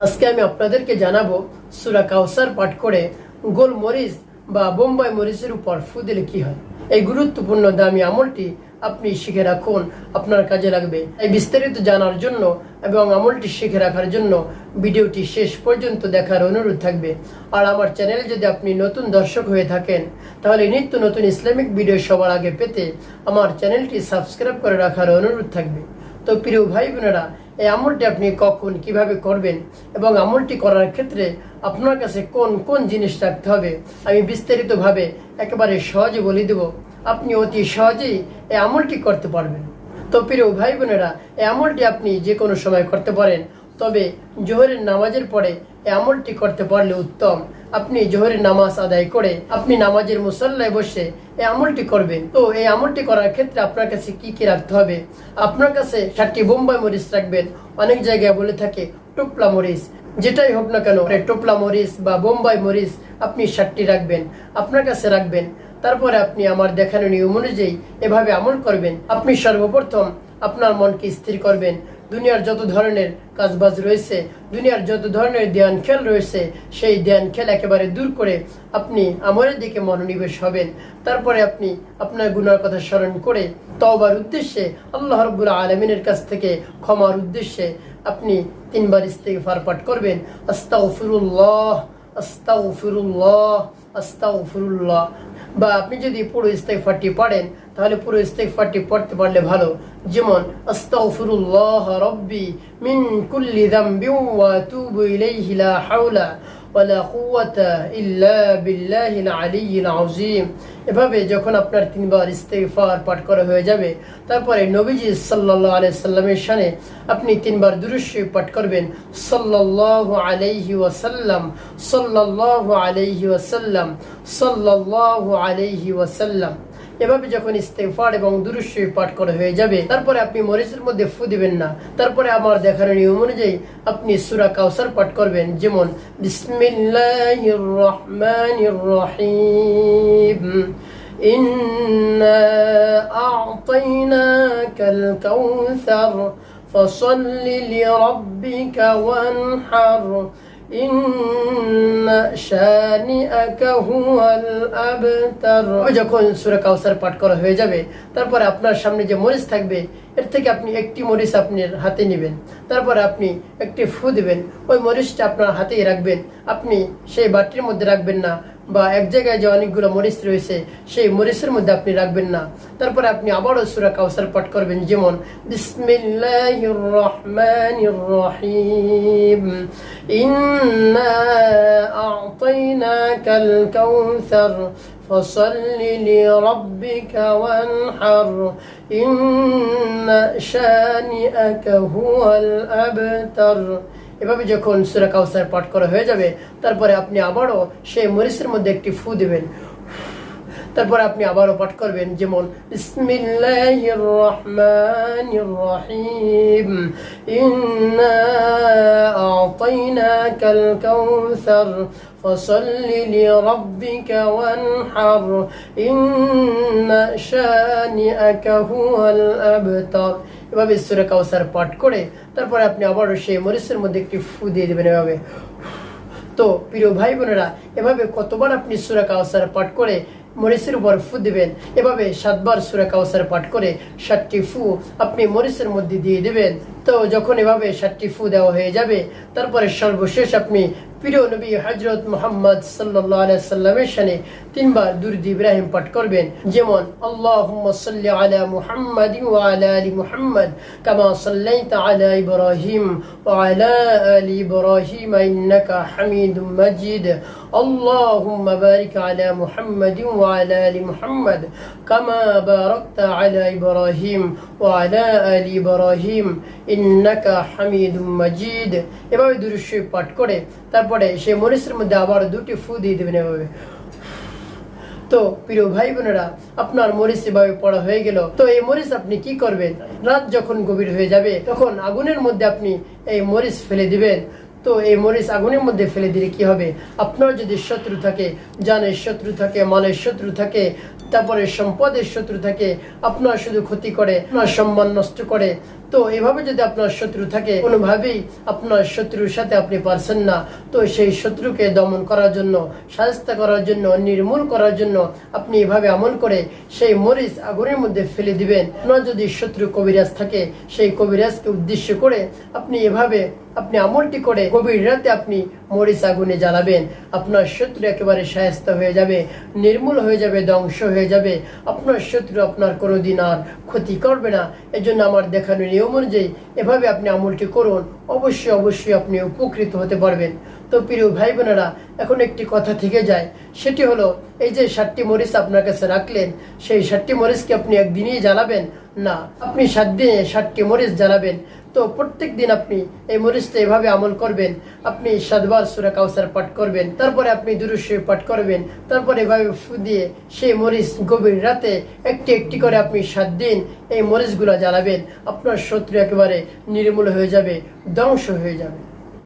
আজকে আমি আপনাদেরকে জানাব সুরা কাউসার পাঠ করে গোল মরিচ বা বোম্বাই মরিচের উপর ফু দিলে কি হয়। এই গুরুত্বপূর্ণ দামি আমলটি আপনি শিখে রাখুন, আপনার কাজে লাগবে। এই বিস্তারিত জানার জন্য এবং আমলটি শিখে রাখার জন্য ভিডিওটি শেষ পর্যন্ত দেখার অনুরোধ থাকবে। আর আমার চ্যানেলে যদি আপনি নতুন দর্শক হয়ে থাকেন, তাহলে নিত্য নতুন ইসলামিক ভিডিও সবার আগে পেতে আমার চ্যানেলটি সাবস্ক্রাইব করে রাখার অনুরোধ থাকবে। তো প্রিয় ভাই বোনেরা, এই আমলটি আপনি কখন, কীভাবে করবেন এবং আমলটি করার ক্ষেত্রে আপনার কাছে কোন কোন জিনিস রাখতে হবে, আমি বিস্তারিতভাবে একেবারে সহজে বলে দেব। আপনি অতি সহজেই এই আমলটি করতে পারবেন। তো প্রিয় ভাই বোনেরা, এই আমলটি আপনি যে কোনো সময় করতে পারেন। তবে জোহরের নামাজের পরে আমলটি করতে পারলে উত্তম। আপনি জোহরের নামাজ আদায় করে আপনি নামাজের মুসল্লায় বসে এই আমলটি করবেন। তো এই আমলটি করার ক্ষেত্রে আপনার কাছে কি কি রাখতে হবে? আপনার কাছে ষাটটি বোম্বাই মরিচ রাখবেন। অনেক জায়গায় বলে থাকে, টোপলা মরিচ। যেটাই হোক না কেন টোপলা মরিচ বা বোম্বাই মরিচ আপনি ষাটটি রাখবেন, আপনার কাছে রাখবেন। তারপরে আপনি আমার দেখানো নিয়ম অনুযায়ী এভাবে আমল করবেন। আপনি সর্বপ্রথম আপনার মনকে স্থির করবেন। দুনিয়ার যত ধরনের কাজবাজ রয়েছে, দুনিয়ার যত ধরনের ধ্যান খেল রয়েছে, সেই ধ্যান খেল একেবারে দূর করে আপনি আমলের দিকে মনোনিবেশ হবেন। তারপরে আপনি আপনার গুনার কথা স্মরণ করে তওবার উদ্দেশ্যে আল্লাহ রব্বুল আলমিনের কাছ থেকে ক্ষমার উদ্দেশ্যে আপনি তিনবার ইস্তেগফার পাঠ করবেন। আস্তাগফিরুল্লাহ আস্তাগফিরুল্লাহ আস্তাগফিরুল্লাহ। বা আপনি যদি পুরো ইস্তেগফারটি পড়েন, তাহলে পুরো ইস্তেগফারটি পড়তে পারলে ভালো। যেমন, আস্তাগফিরুল্লাহ রব্বি মিন কুল্লি যামবি ওয়া আতুবু ইলাইহি লা হাওলা। ওয়ালা কুওয়াতা ইল্লা বিল্লাহিল আলিয়্যিল আযীম এভাবে যখন আপনার তিনবার ইস্তেগফার পাঠ করা হয়ে যাবে, তারপরে নবীজি সাল্লাল্লাহু আলাইহি সাল্লামের আপনি তিনবার দুরূদ পাঠ করবেন। সাল্লাল্লাহু আলাইহি ওয়াসাল্লাম, সাল্লাল্লাহু আলাইহি ওয়াসাল্লাম, সাল্লাল্লাহু আলাইহি ওয়াসাল্লাম। এভাবে যখন ইস্তেফার এবং দুরুশ্বী পাঠ করা হয়ে যাবে তারপরে আপনি মরিচের মধ্যে ফু দিবেন না তারপরে আমার দেখার নিয়ম অনুযায়ী আপনি সুরা কাউসার পাঠ করবেন যেমন বিসমিল্লাহির রহমানির রহিম إنا أعطيناك الكوثر فصل لربك وانحر যখন সূরা কাউসার পাঠ করা হয়ে যাবে, তারপরে আপনার সামনে যে মরিচ থাকবে, এর থেকে আপনি একটি মরিচ আপনার হাতে নেবেন। তারপরে আপনি একটি ফু দিবেন। ওই মরিচটা আপনার হাতেই রাখবেন। আপনি সেই বাটির মধ্যে রাখবেন না বা এক জায়গায় যে অনেকগুলো মরিচ রয়েছে, সেই মরিচের মধ্যে আপনি রাখবেন না। তারপরে আপনি আবারও সুরা কাউসার পাঠ করবেন, যেমন, বিসমিল্লাহির রহমানির রহিম। ইন্না আ'তাইনাকাল কাউসার فصل لربك وانحر إن شانئك هو الأبتر এভাবে যখন সুরা কাউসার পাঠ করা হয়ে যাবে তারপরে আপনি আবারও সেই মরিচের মধ্যে একটি ফু দেবেন তারপরে আপনি আবারও পাঠ করবেন যেমন বিসমিল্লাহির রহমানির রহিম ইন্না আ'তাইনাকাল কাউসার فصل لربك وانحر إن شانئك هو الأبتر এভাবে সুরে কাউসার পাঠ করে তারপরে আপনি আবারও সেই মরিচের মধ্যে একটি ফু দিয়ে দেবেন এভাবে তো প্রিয় ভাই বোনেরা এভাবে কতবার আপনি সুরা কাউসার পাঠ করে মরিচের উপর ফু দিবেন। এভাবে সাতবার সুরা কাউসার পাঠ করে ষাটটি ফু আপনি মরিচের মধ্যে দিয়ে দেবেন। তো যখন এভাবে সাতটি ফু দেওয়া হয়ে যাবে, তারপরে সর্বশেষ আপনি প্রিয় নবী হজরত মোহাম্মদ সাল্লাহ সাল্লামের সানে তিনবার দুরুদ ইব্রাহিম পাঠ করবেন যেমন আল্লাহুম্মা সাল্লি আলা মুহাম্মাদ ওয়া আলা আলি মুহাম্মদ কামা সাল্লাইতা আলা ইব্রাহিম ওয়া আলা আলি ইব্রাহিম ইন্নাকা হামিদুম মাজিদ اللهم بارك على محمد وعلى ال محمد كما باركت على ابراهيم وعلى ال ابراهيم انك حميد مجيد এভাবে দুরুদ পাঠ করে তারপরে সেই মরিচের মধ্যে আবার দুটি ফু দিয়ে দেবেন এভাবে। তো প্রিয় ভাই বোনেরা আপনার মরিচ এভাবে পড়া হয়ে গেল। তো এই মরিচ আপনি কি করবেন? রাত যখন গভীর হয়ে যাবে, তখন আগুনের মধ্যে আপনি এই মরিচ ফেলে দিবেন। তো এই মরিচ আগুনের মধ্যে ফেলে দিলে কি হবে? আপনার যদি শত্রু থাকে, জানের শত্রু থাকে, মালের শত্রু থাকে, তারপরে সম্পদের শত্রু থাকে, আপনার শুধু ক্ষতি করে, আপনার সম্মান নষ্ট করে তো এভাবে যদি আপনার শত্রু থাকে, কোনোভাবেই আপনার শত্রুর সাথে আপনি পারছেন না। তো সেই শত্রুকে দমন করার জন্য সাহায্য করার জন্য, নির্মূল করার জন্য আপনি এভাবে আমল করে সেই মরিচ আগুনের মধ্যে ফেলে দিবেন। আপনার যদি শত্রু কবিরাজ থাকে, সেই কবিরাজকে উদ্দেশ্য করে আপনি এভাবে আপনি আমলটি করে গভীর রাতে আপনি মরিচ আগুনে জ্বালাবেন। আপনার শত্রু একেবারে সায়স্তা হয়ে যাবে, নির্মূল হয়ে যাবে, ধ্বংস হয়ে যাবে। আপনার শত্রু আপনার কোনোদিন আর ক্ষতি করবে না। এজন্য আমার দেখানো নিয়ম অনুযায়ী এভাবে আপনি আমলটি করুন। অবশ্যই অবশ্যই আপনি উপকৃত হতে পারবেন। তো প্রিয় ভাই বোনেরা এখন একটি কথা থেকে যায়। সেটি হলো, এই যে ষাটটি মরিচ আপনার কাছে রাখলেন, সেই ষাটটি মরিচকে আপনি একদিনই জ্বালাবেন? না, আপনি সাত দিনে ষাটটি মরিচ জ্বালাবেন। তো প্রত্যেক দিন আপনি এই মরিচটা এভাবে আমল করবেন, আপনি সাতবার সুরা কাউসার পাঠ করবেন, তারপরে আপনি দুরুশে পাঠ করবেন, তারপরে এভাবে ফু দিয়ে সেই মরিচ গভীর রাতে একটি একটি করে আপনি সাত দিন এই মরিচগুলো জ্বালাবেন। আপনার শত্রু একেবারে নির্মূল হয়ে যাবে, ধ্বংস হয়ে যাবে।